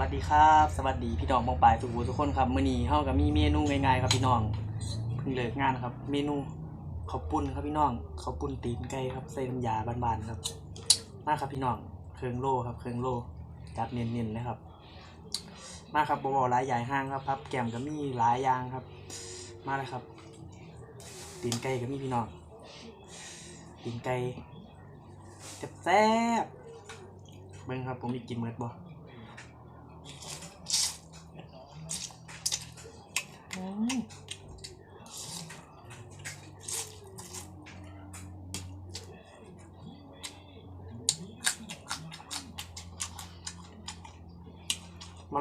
วัสดีครับ สวัสดีพี่น้องมองปลายทุกผู้ทุกคนครับมื้อนี้เฮาก็มีเมนูง่ายๆครับพี่น้องเพิ่งเลิกงานครับ เมนูข้าวปุ้นครับพี่น้องข้าวปุ้นตีนไก่ครับใส่น้ำยาบานๆครับมาครับพี่น้องเครื่องโลครับเครื่องโลจัดเน้นๆเลยครับ มาครับบ่บ่หลายใหญ่ห้างครับครับแก้มก็มีหลายอย่างครับ มาเลยครับ ตีนไก่ก็มีพี่น้องตีนไก่แซ่บเบิ่งครับผมมีกินเมิดบ่ มา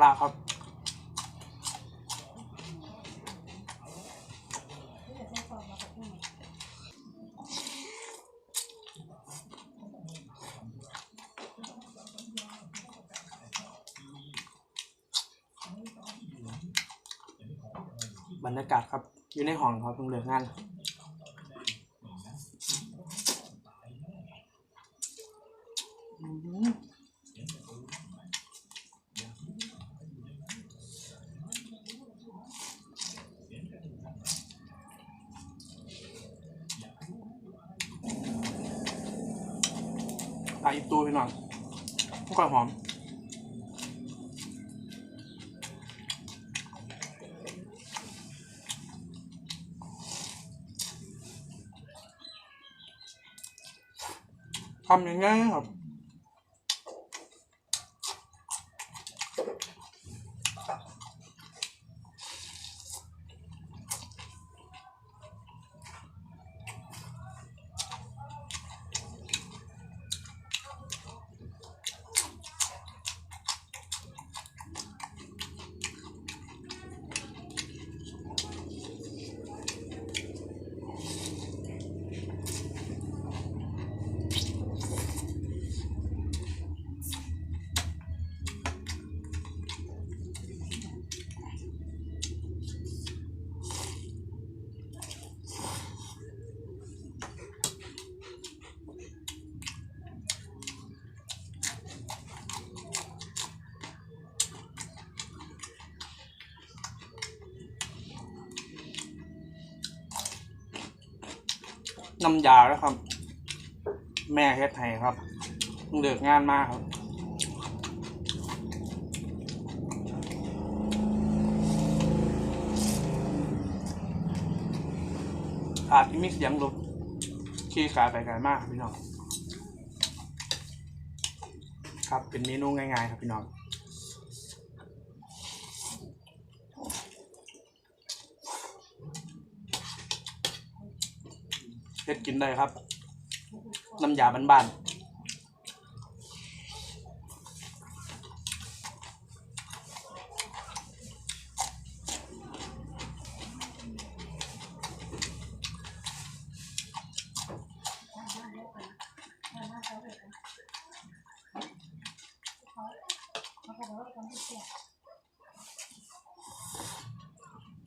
ลาครับ บรรยากาศครับอยู่ในห้องครับเพิ่งเลิกงานอืมอะอีกตัวพี่น้องก่อนหอม ทำยังไงครับ น้ำยาแล้วครับ แม่เฮ็ดให้ครับเพิ่งเลิกงานมากครับอาจจะมีเสียงรถขี่ขายไปไกลมากพี่น้อง ครับเป็นเมนูง่ายๆครับพี่น้อง เฮ็ดกินได้ครับ น้ำยาบ้านๆ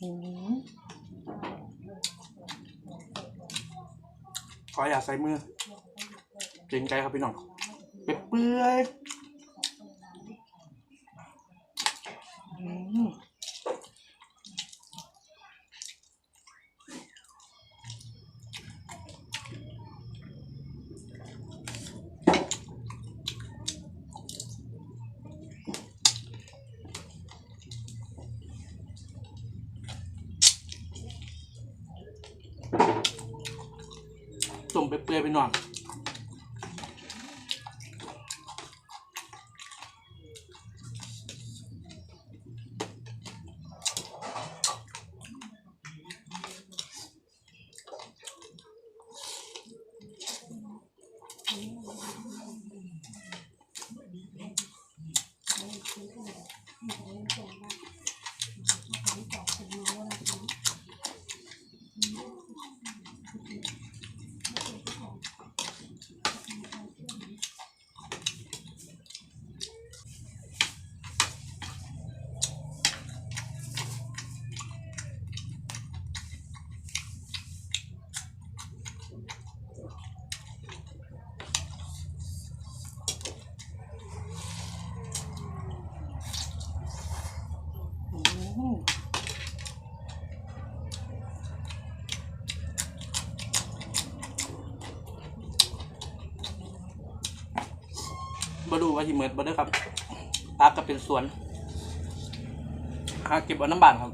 อืม ขออย่าใส่มือเกรงใจครับพี่น้องเปื่อย ๆอืมต้มเปื่อยๆไปหน่อย บ่ดูว่าที่เมิดบ่ได้อครับพักก็เป็นสวนหาเก็บเอาน้ำบานครับ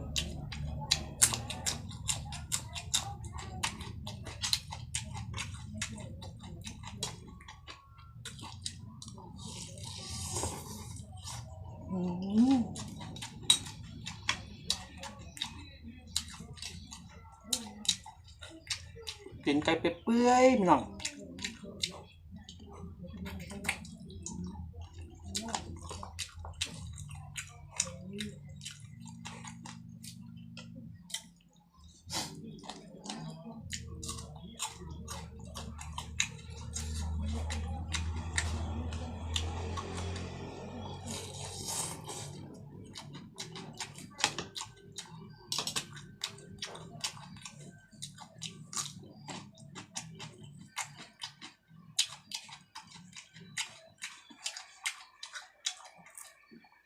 กินไก่เปื่อยๆพี่น้อง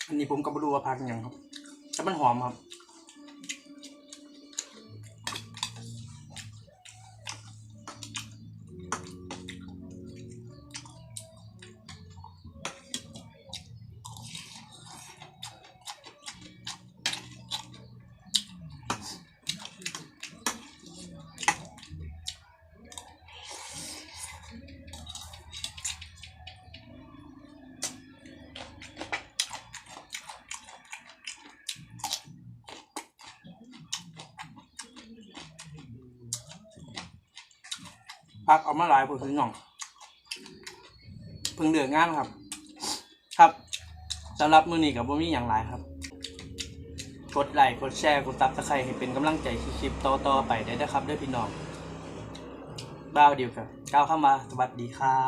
อันนี้ผมก็ไม่รู้ว่าพักยังครับ แต่มันหอมครับ พักเอามาหลายผมถึงหน่องเพิ่งเดือดงานครับ ครับสำหรับมือนี้กับบ่มีอย่างไรครับ กดไลค์กดแชร์กดซับสไครต์ให้เป็นกำลังใจคลิปต่อๆไปได้นะครับด้วยพี่น้องบ้าวเดียวกับก้าวเข้ามาสวัสดีครับ